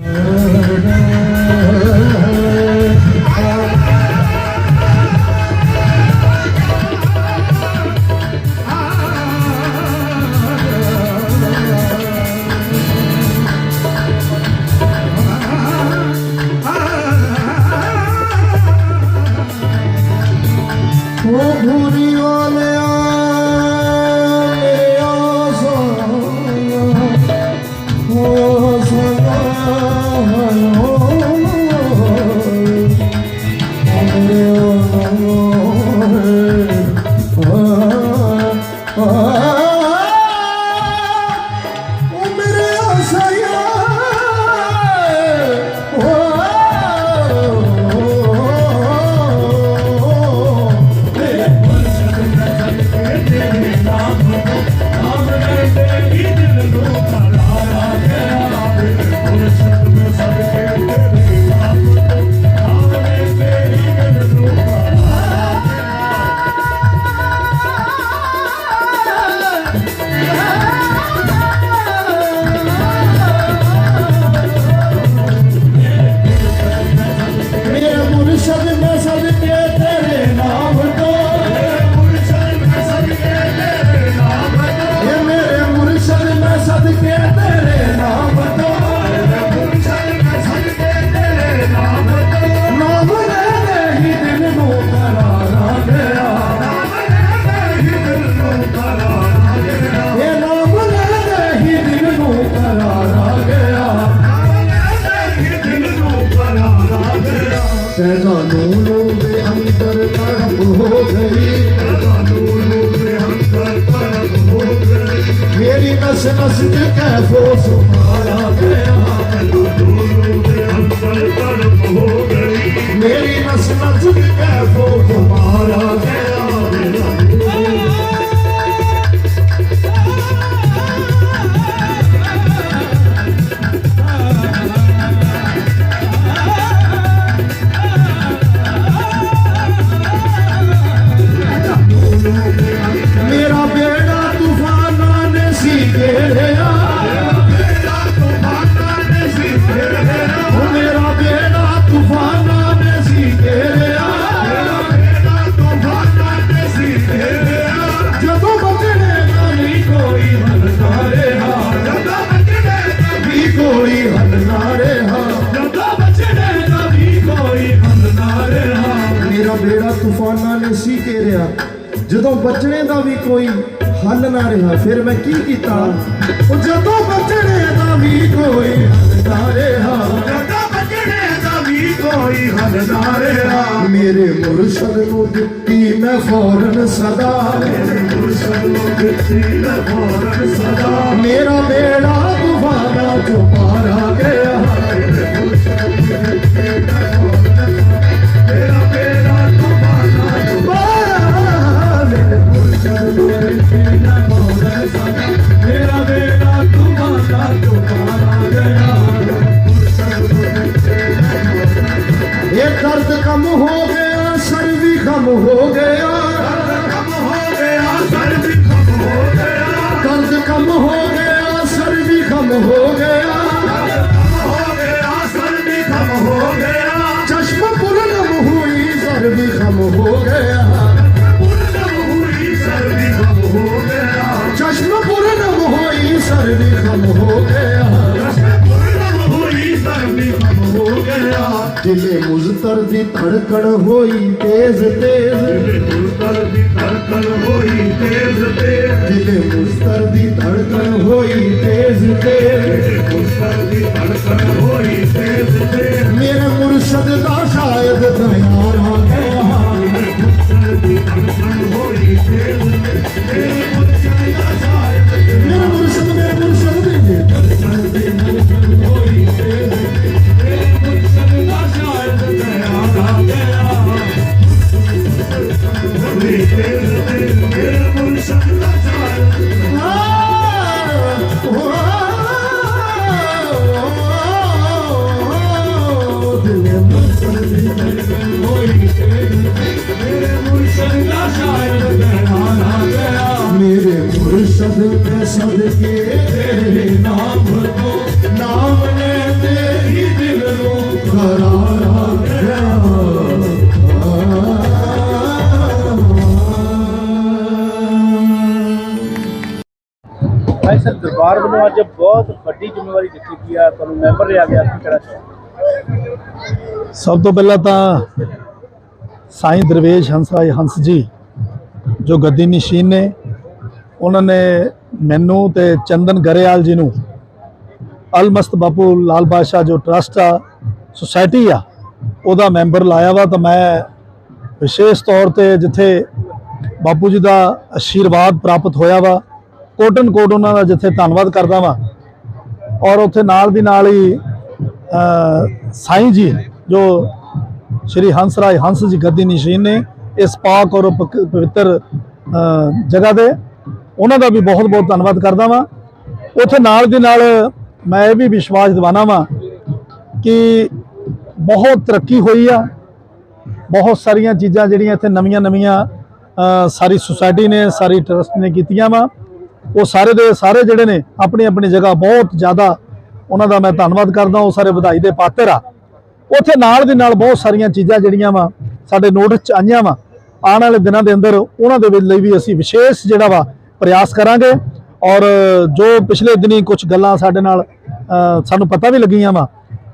ਉਹ ਤੜਪ ਹੋ ਗਈ ਮੇਰੀ ਨਸ ਨਸ ਤੂਫਾਨਾਂ ਨੇ ਸੀ ਘੇਰਿਆ ਜਦੋਂ ਬਚਣੇ ਦਾ ਵੀ ਕੋਈ ਹੱਲ ਨਾ ਰਿਹਾ, ਫਿਰ ਮੈਂ ਕੀ ਕੀਤਾ? ਉਹ ਜਦੋਂ ਬਚਣੇ ਦਾ ਵੀ ਕੋਈ ਹੱਲ ਨਾ ਰਿਹਾ। ਕੋਈ ਹੱਲ ਨਾ ਰਿਹਾ। ਮੇਰੇ ਮੁਰਸ਼ਦ ਨੂੰ ਦਿੱਤੀ ਮੈਂ ਫੌਰਨ ਸਦਾ। ਮੁਰਸ਼ਦ ਨੂੰ ਦਿੱਤੀ ਨਾ ਫੌਰਨ ਸਦਾ। ਮੇਰਾ ਬੇੜਾ ਤੂਫਾਨਾਂ ਚੋਂ ਮਾਰਾ ਗਿਆ। ਮੇਰਾ ਕਮ ਹੋ ਗਿਆ ਸਰ ਵੀ ਕਮ ਹੋ ਗਿਆ ਕੰਮ ਹੋ ਗਿਆ ਸਰ ਵੀ ਖਮ ਹੋ ਗਿਆ। ਦਰਦ ਕਮ ਹੋ ਗਿਆ, ਸਰ ਵੀ ਕਮ ਹੋ ਗਿਆ। ਹੋਈ ਵੀ ਹੋਈ ਖਮ ਹੋ ਗਿਆ ਦਿਲੇ ਮੁਜ਼ਤਰ ਦੀ ਧੜਕਣ ਹੋਈ ਤੇਜ਼ ਤੇਜ਼। ਗੁਰਦਰ ਦੀ ਧੜਕਣ ਹੋਈ ਤੇਜ਼ ਤੇਜ਼ ਦਿਲੇ ਮੁਜ਼ਤਰ ਦੀ ਧੜਕਣ ਹੋਈ ਤੇਜ਼ ਤੇਜ਼। ਗੁਰਦਰ ਦੀ ਧੜਕਣ ਹੋਈ ਤੇਜ਼ ਤੇਜ਼ ਮੇਰੇ ਮੁਰਸ਼ਦ ਦਾ ਸ਼ਾਇਦ ਦਿਆਰ ਆ ਪਰਿਵਾਰ ਵੱਲੋਂ ਅੱਜ ਬਹੁਤ ਵੱਡੀ ਜ਼ਿੰਮੇਵਾਰੀ ਦਿੱਤੀ ਗਈ ਆ। ਤੁਹਾਨੂੰ ਮੈਂਬਰ ਲਿਆ ਗਿਆ, ਕੀ ਕਹਿਣਾ ਚਾਹੁੰਦੇ ਸਭ ਤੋਂ ਪਹਿਲਾਂ ਤਾਂ ਸਾਈਂ ਦਰਵੇਸ਼ ਹੰਸਰਾਜ ਹੰਸ ਜੀ, ਜੋ ਗੱਦੀ ਨਸ਼ੀਨ ਨੇ, ਉਹਨਾਂ ਨੇ ਮੈਨੂੰ ਤੇ ਚੰਦਨ ਗਰੇਵਾਲ ਜੀ ਨੂੰ ਅਲਮਸਤ ਬਾਪੂ ਲਾਲ ਬਾਦਸ਼ਾਹ ਜੋ ਟਰਸਟ ਆ ਸੁਸਾਇਟੀ ਆ, ਉਹਦਾ ਮੈਂਬਰ ਲਾਇਆ ਵਾ। ਤਾਂ ਮੈਂ ਵਿਸ਼ੇਸ਼ ਤੌਰ ਤੇ ਜਿੱਥੇ ਬਾਪੂ ਜੀ ਦਾ ਆਸ਼ੀਰਵਾਦ ਪ੍ਰਾਪਤ ਹੋਇਆ ਵਾ ਕੋਟਨ ਕੋਟ ਉਹਨਾਂ ਦਾ ਜਿੱਥੇ ਧੰਨਵਾਦ ਕਰਦਾ ਵਾਂ। ਔਰ ਉੱਥੇ ਨਾਲ ਦੀ ਨਾਲ ਹੀ ਸਾਈਂ ਜੀ, ਜੋ ਸ਼੍ਰੀ ਹੰਸ ਹੰਸਰਾਜ ਹੰਸ ਜੀ ਗੱਦੀ ਨਿਸ਼ੀਨ ਨੇ, ਇਸ ਪਾਕ ਔਰ ਪਕ- ਪਵਿੱਤਰ ਜਗ੍ਹਾ ਦੇ ਉਹਨਾਂ ਦਾ ਵੀ ਬਹੁਤ ਬਹੁਤ ਧੰਨਵਾਦ ਕਰਦਾ ਵਾਂ। ਉੱਥੇ ਨਾਲ ਦੀ ਨਾਲ ਮੈਂ ਇਹ ਵੀ ਵਿਸ਼ਵਾਸ ਦਿਵਾਨਾ ਵਾਂ ਕਿ ਬਹੁਤ ਤਰੱਕੀ ਹੋਈ ਆ। ਬਹੁਤ ਸਾਰੀਆਂ ਚੀਜ਼ਾਂ ਜਿਹੜੀਆਂ ਇੱਥੇ ਨਵੀਆਂ ਨਵੀਆਂ ਸਾਰੀ ਸੁਸਾਇਟੀ ਨੇ, ਸਾਰੀ ਟਰਸਟ ਨੇ ਕੀਤੀਆਂ ਵਾ। ਉਹ ਸਾਰੇ ਦੇ ਸਾਰੇ ਜਿਹੜੇ ਨੇ ਆਪਣੀ ਆਪਣੀ ਜਗ੍ਹਾ ਬਹੁਤ ਜ਼ਿਆਦਾ ਉਹਨਾਂ ਦਾ ਮੈਂ ਧੰਨਵਾਦ ਕਰਦਾ, ਉਹ ਸਾਰੇ ਵਧਾਈ ਦੇ ਪਾਤਰ ਆ। ਉੱਥੇ ਨਾਲ ਦੇ ਨਾਲ ਬਹੁਤ ਸਾਰੀਆਂ ਚੀਜ਼ਾਂ ਜਿਹੜੀਆਂ ਵਾ, ਸਾਡੇ ਨੋਟਿਸ ਚ ਆਈਆਂ ਵਾ। ਆਉਣ ਵਾਲੇ ਦਿਨਾਂ ਦੇ ਅੰਦਰ ਉਹਨਾਂ ਦੇ ਲਈ ਵੀ ਅਸੀਂ ਵਿਸ਼ੇਸ਼ ਜਿਹੜਾ ਵਾ ਪ੍ਰਯਾਸ ਕਰਾਂਗੇ। ਔਰ ਜੋ ਪਿਛਲੇ ਦਿਨੀ ਕੁਝ ਗੱਲਾਂ ਸਾਡੇ ਨਾਲ ਸਾਨੂੰ ਪਤਾ ਵੀ ਲੱਗੀਆਂ ਵਾ,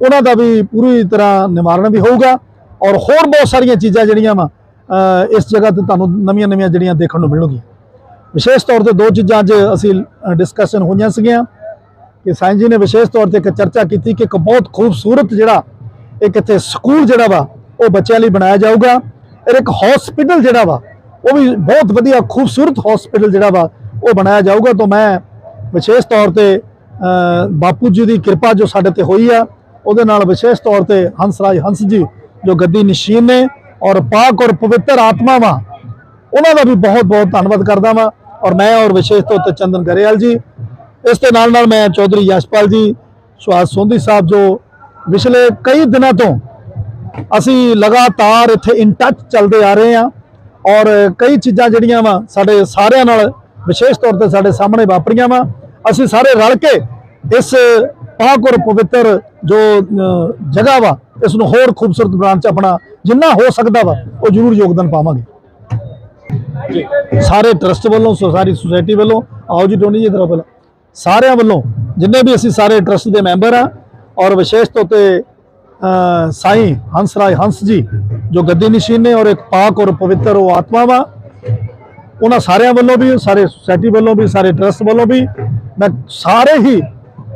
ਉਹਨਾਂ ਦਾ ਵੀ ਪੂਰੀ ਤਰ੍ਹਾਂ ਨਿਵਾਰਣ ਵੀ ਹੋਊਗਾ। ਔਰ ਹੋਰ ਬਹੁਤ ਸਾਰੀਆਂ ਚੀਜ਼ਾਂ ਜਿਹੜੀਆਂ ਵਾ ਇਸ ਜਗ੍ਹਾ ਤੇ ਤੁਹਾਨੂੰ ਨਵੀਆਂ ਨਵੀਆਂ ਜਿਹੜੀਆਂ ਦੇਖਣ ਨੂੰ ਮਿਲਣਗੀਆਂ। ਵਿਸ਼ੇਸ਼ ਤੌਰ ਤੇ ਦੋ ਚੀਜ਼ਾਂ ਅੱਜ ਅਸੀਂ ਡਿਸਕਸ਼ਨ ਹੋਈਆਂ ਸੀਗੀਆਂ ਕਿ ਸਾਇੰਸ ਜੀ ਨੇ ਵਿਸ਼ੇਸ਼ ਤੌਰ ਤੇ ਇੱਕ ਚਰਚਾ ਕੀਤੀ ਕਿ ਇੱਕ ਬਹੁਤ ਖੂਬਸੂਰਤ ਜਿਹੜਾ ਇੱਕ ਇੱਥੇ ਸਕੂਲ ਜਿਹੜਾ ਵਾ, ਉਹ ਬੱਚਿਆਂ ਲਈ ਬਣਾਇਆ ਜਾਊਗਾ ਔਰ ਇੱਕ ਹਸਪੀਟਲ ਜਿਹੜਾ ਵਾ, ਉਹ ਵੀ ਬਹੁਤ ਵਧੀਆ ਖੂਬਸੂਰਤ ਹਸਪੀਟਲ ਜਿਹੜਾ ਵਾ, ਉਹ ਬਣਾਇਆ ਜਾਊਗਾ। ਤਾਂ ਮੈਂ ਵਿਸ਼ੇਸ਼ ਤੌਰ ਤੇ ਬਾਪੂ ਜੀ ਦੀ ਕਿਰਪਾ ਜੋ ਸਾਡੇ ਤੇ ਹੋਈ ਆ, ਉਹਦੇ ਨਾਲ ਵਿਸ਼ੇਸ਼ ਤੌਰ ਤੇ ਹੰਸਰਾਜ ਹੰਸ ਜੀ ਜੋ ਗੱਦੀ ਨਸ਼ੀਨ ਨੇ ਔਰ ਪਾਕ ਔਰ ਪਵਿੱਤਰ ਆਤਮਾ ਵਾ, ਉਹਨਾਂ ਦਾ ਵੀ ਬਹੁਤ ਬਹੁਤ ਧੰਨਵਾਦ ਕਰਦਾ ਵਾਂ। ਔਰ ਮੈਂ ਔਰ ਵਿਸ਼ੇਸ਼ ਤੌਰ ਤੇ ਚੰਦਨ ਗਰੇਵਾਲ ਜੀ। ਇਸ ਦੇ ਨਾਲ ਨਾਲ ਮੈਂ ਚੌਧਰੀ ਯਸ਼ਪਾਲ ਜੀ, ਸੁਹਾਸ ਸੋਂਦੀ ਸਾਹਿਬ ਜੋ ਪਿਛਲੇ ਕਈ ਦਿਨਾਂ ਤੋਂ ਅਸੀਂ ਲਗਾਤਾਰ ਇੱਥੇ ਇਨ ਟੱਚ ਚੱਲਦੇ ਆ ਰਹੇ ਹਾਂ ਔਰ ਕਈ ਚੀਜ਼ਾਂ ਜਿਹੜੀਆਂ ਵਾ ਸਾਡੇ ਸਾਰਿਆਂ ਨਾਲ ਵਿਸ਼ੇਸ਼ ਤੌਰ ਤੇ ਸਾਡੇ ਸਾਹਮਣੇ ਵਾਪਰੀਆਂ ਵਾ। ਅਸੀਂ ਸਾਰੇ ਰਲ ਕੇ ਇਸ ਪਾਕ ਔਰ ਪਵਿੱਤਰ ਜੋ ਜਗ੍ਹਾ ਵਾ, ਇਸ ਨੂੰ ਹੋਰ ਖੂਬਸੂਰਤ ਬਣਾਉਣ ਚ ਆਪਣਾ ਜਿੰਨਾ ਹੋ ਸਕਦਾ ਵਾ, ਉਹ ਜ਼ਰੂਰ ਯੋਗਦਾਨ ਪਾਵਾਂਗੇ। ਸਾਰੇ ਟਰਸਟ ਵੱਲੋਂ, ਸੋ ਸਾਰੀ ਸੁਸਾਇਟੀ ਵੱਲੋਂ, ਆਓ ਜੀ ਟੋਨੀ ਜੀ ਤਰ੍ਹਾਂ ਪਹਿਲਾਂ। ਸਾਰਿਆਂ ਵੱਲੋਂ, ਜਿੰਨੇ ਵੀ ਅਸੀਂ ਸਾਰੇ ਟਰਸਟ ਦੇ ਮੈਂਬਰ ਆ, ਔਰ ਵਿਸ਼ੇਸ਼ ਤੌਰ ਤੇ ਸਾਈਂ ਹੰਸ ਰਾਏ ਹੰਸ ਜੀ, ਜੋ ਗੱਦੀ ਨਸ਼ੀਨ ਨੇ ਔਰ ਇੱਕ ਪਾਕ ਔਰ ਪਵਿੱਤਰ ਉਹ ਆਤਮਾ ਵਾ, ਉਹਨਾਂ ਸਾਰਿਆਂ ਵੱਲੋਂ ਵੀ, ਸਾਰੇ ਸੁਸਾਇਟੀ ਵੱਲੋਂ ਵੀ, ਸਾਰੇ ਟਰਸਟ ਵੱਲੋਂ ਵੀ, ਮੈਂ ਸਾਰੇ ਹੀ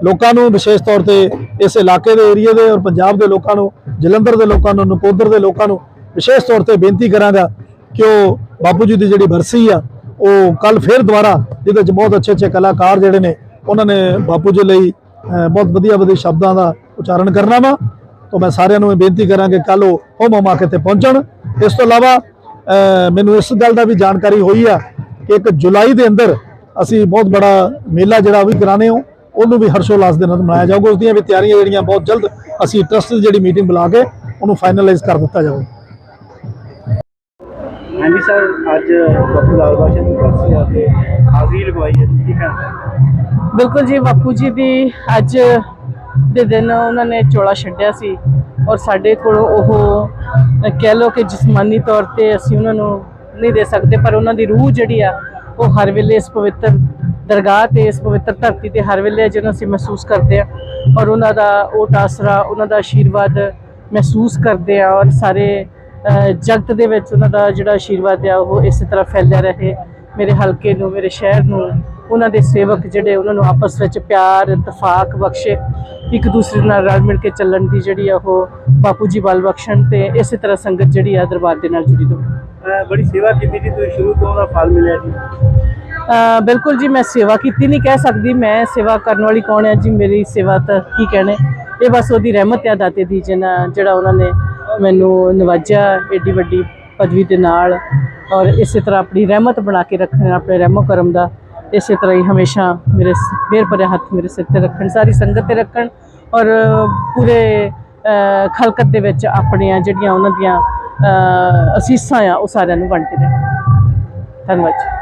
ਲੋਕਾਂ ਨੂੰ ਵਿਸ਼ੇਸ਼ ਤੌਰ ਤੇ ਇਸ ਇਲਾਕੇ ਦੇ ਏਰੀਆ ਦੇ ਔਰ ਪੰਜਾਬ ਦੇ ਲੋਕਾਂ ਨੂੰ, ਜਲੰਧਰ ਦੇ ਲੋਕਾਂ ਨੂੰ, ਨਕੋਦਰ ਦੇ ਲੋਕਾਂ ਨੂੰ ਵਿਸ਼ੇਸ਼ ਤੌਰ ਤੇ ਬੇਨਤੀ ਕਰਾਂਗਾ ਕਿ ਉਹ ਬਾਪੂ ਜੀ ਦੀ ਜਿਹੜੀ ਬਰਸੀ ਆ, ਉਹ ਕੱਲ ਫੇਰ ਦੁਬਾਰਾ ਜਿਹਦੇ ਵਿੱਚ ਬਹੁਤ ਅੱਛੇ ਅੱਛੇ ਕਲਾਕਾਰ ਜਿਹੜੇ ਨੇ, ਉਹਨਾਂ ਨੇ ਬਾਪੂ ਜੀ ਲਈ ਬਹੁਤ ਵਧੀਆ ਵਧੀਆ ਸ਼ਬਦਾਂ ਦਾ ਉਚਾਰਨ ਕਰਨਾ ਵਾ। ਤਾਂ ਮੈਂ ਸਾਰਿਆਂ ਨੂੰ ਇਹ ਬੇਨਤੀ ਕਰਾਂ ਕਿ ਕੱਲ ਉਹ ਹੋਮ ਹੋਮਾ ਕੇ ਤੇ ਪਹੁੰਚਣ। ਇਸ ਤੋਂ ਇਲਾਵਾ ਮੈਨੂੰ ਇਸ ਗੱਲ ਦਾ ਵੀ ਜਾਣਕਾਰੀ ਹੋਈ ਆ ਕਿ ਇੱਕ ਜੁਲਾਈ ਦੇ ਅੰਦਰ ਅਸੀਂ ਬਹੁਤ ਬੜਾ ਮੇਲਾ ਜਿਹੜਾ ਉਹ ਵੀ ਕਰਾਣੇ ਹੋ, ਉਹਨੂੰ ਵੀ ਹਰਸ਼ੋਲਾਸ ਦੇ ਨਾਲ ਮਨਾਇਆ ਜਾਊਗਾ। ਉਸ ਦੀਆਂ ਵੀ ਤਿਆਰੀਆਂ ਜਿਹੜੀਆਂ ਬਹੁਤ ਜਲਦ ਅਸੀਂ ਟਰਸਟ ਦੀ ਜਿਹੜੀ ਮੀਟਿੰਗ ਬੁਲਾ ਕੇ ਉਹਨੂੰ ਫਾਈਨਲਾਈਜ਼ ਕਰ ਦਿੱਤਾ ਜਾਊਗਾ। ਹਾਂਜੀ ਸਰ, ਅੱਜ ਬਾਪੂ ਲਾਲ ਬਾਦਸ਼ਾਹ ਦੀ ਬਰਸੀ ਆ ਤੇ ਹਾਜ਼ਰੀ ਲਗਵਾਈ ਹੈ, ਕੀ ਕਹਿਣਾ ਬਿਲਕੁਲ ਜੀ, ਬਾਪੂ ਜੀ ਦੀ ਅੱਜ ਦੇ ਦਿਨ ਉਹਨਾਂ ਨੇ ਚੋਲਾ ਛੱਡਿਆ ਸੀ ਔਰ ਸਾਡੇ ਕੋਲ ਉਹ ਕਹਿ ਲਓ ਕਿ ਜਿਸਮਾਨੀ ਤੌਰ ਤੇ ਅਸੀਂ ਉਹਨਾਂ ਨੂੰ ਨਹੀਂ ਦੇ ਸਕਦੇ, ਪਰ ਉਹਨਾਂ ਦੀ ਰੂਹ ਜਿਹੜੀ ਆ, ਉਹ ਹਰ ਵੇਲੇ ਇਸ ਪਵਿੱਤਰ ਦਰਗਾਹ ਤੇ, ਇਸ ਪਵਿੱਤਰ ਧਰਤੀ ਤੇ ਹਰ ਵੇਲੇ ਜਿਹਨੂੰ ਅਸੀਂ ਮਹਿਸੂਸ ਕਰਦੇ ਆ ਔਰ ਉਹਨਾਂ ਦਾ ਉਹ ਆਸਰਾ, ਉਹਨਾਂ ਦਾ ਆਸ਼ੀਰਵਾਦ ਮਹਿਸੂਸ ਕਰਦੇ ਆ ਔਰ ਸਾਰੇ ਜਗਤ ਦੇ ਵਿੱਚ ਉਹਨਾਂ ਦਾ ਜਿਹੜਾ ਆਸ਼ੀਰਵਾਦ ਆ ਉਹ ਇਸੇ ਤਰ੍ਹਾਂ ਫੈਲਿਆ ਰਹੇ। ਮੇਰੇ ਹਲਕੇ ਨੂੰ ਮੇਰੇ ਸ਼ਹਿਰ ਨੂੰ ਉਹਨਾਂ ਦੇ ਸੇਵਕ ਜਿਹੜੇ ਉਹਨਾਂ ਨੂੰ ਆਪਸ ਵਿੱਚ ਪਿਆਰ ਇਤਫਾਕ ਬਖਸ਼ੇ ਇੱਕ ਦੂਸਰੇ ਨਾਲ ਰਲ ਮਿਲ ਕੇ ਚੱਲਣ ਦੀ ਜਿਹੜੀ ਆ ਉਹ ਬਾਪੂ ਜੀ ਬਲ ਬਖਸ਼ਣ ਤੇ ਇਸੇ ਤਰ੍ਹਾਂ ਸੰਗਤ ਜਿਹੜੀ ਆ ਦਰਬਾਰ ਦੇ ਨਾਲ ਜੁੜੀ ਰਹੇ ਬੜੀ ਸੇਵਾ ਕੀਤੀ ਜੀ ਤੁਸੀਂ ਸ਼ੁਰੂ ਤੋਂ ਉਹਦਾ ਫਲ ਮਿਲਿਆ ਜੀ। ਬਿਲਕੁਲ ਜੀ ਮੈਂ ਸੇਵਾ ਕੀਤੀ ਨਹੀਂ ਕਹਿ ਸਕਦੀ ਮੈਂ ਸੇਵਾ ਕਰਨ ਵਾਲੀ ਕੌਣ ਹੈ ਜੀ ਮੇਰੀ ਸੇਵਾ ਤਾਂ ਕੀ ਕਹਿਣੇ। ਇਹ ਬਸ ਉਹਦੀ ਰਹਿਮਤ ਆ ਦਾਤੇ ਦੀ ਜਿਹਨਾ ਜਿਹੜਾ ਉਹਨਾਂ ਨੇ ਮੈਨੂੰ ਨਵਾਜਿਆ ਏਡੀ ਵੱਡੀ ਪਦਵੀ ਦੇ ਨਾਲ ਔਰ ਇਸੇ ਤਰ੍ਹਾਂ ਆਪਣੀ ਰਹਿਮਤ ਬਣਾ ਕੇ ਰੱਖਣ ਆਪਣੇ ਰਹਿਮੋ ਕਰਮ ਦਾ, ਇਸੇ ਤਰ੍ਹਾਂ ਹੀ ਹਮੇਸ਼ਾ ਮੇਰੇ ਸ- ਮਿਹਰ ਭਰੇ ਹੱਥ ਮੇਰੇ ਸਿਰ ਤੇ ਰੱਖਣ, ਸਾਰੀ ਸੰਗਤ ਤੇ ਰੱਖਣ ਔਰ ਪੂਰੇ ਖਲਕਤ ਦੇ ਵਿੱਚ ਆਪਣੀਆਂ ਜਿਹੜੀਆਂ ਉਹਨਾਂ ਦੀਆਂ ਅਸੀਸਾਂ ਆ, ਉਹ ਸਾਰਿਆਂ ਨੂੰ ਵੰਡਦੇ ਰਹਿਣ। ਧੰਨਵਾਦ ਜੀ।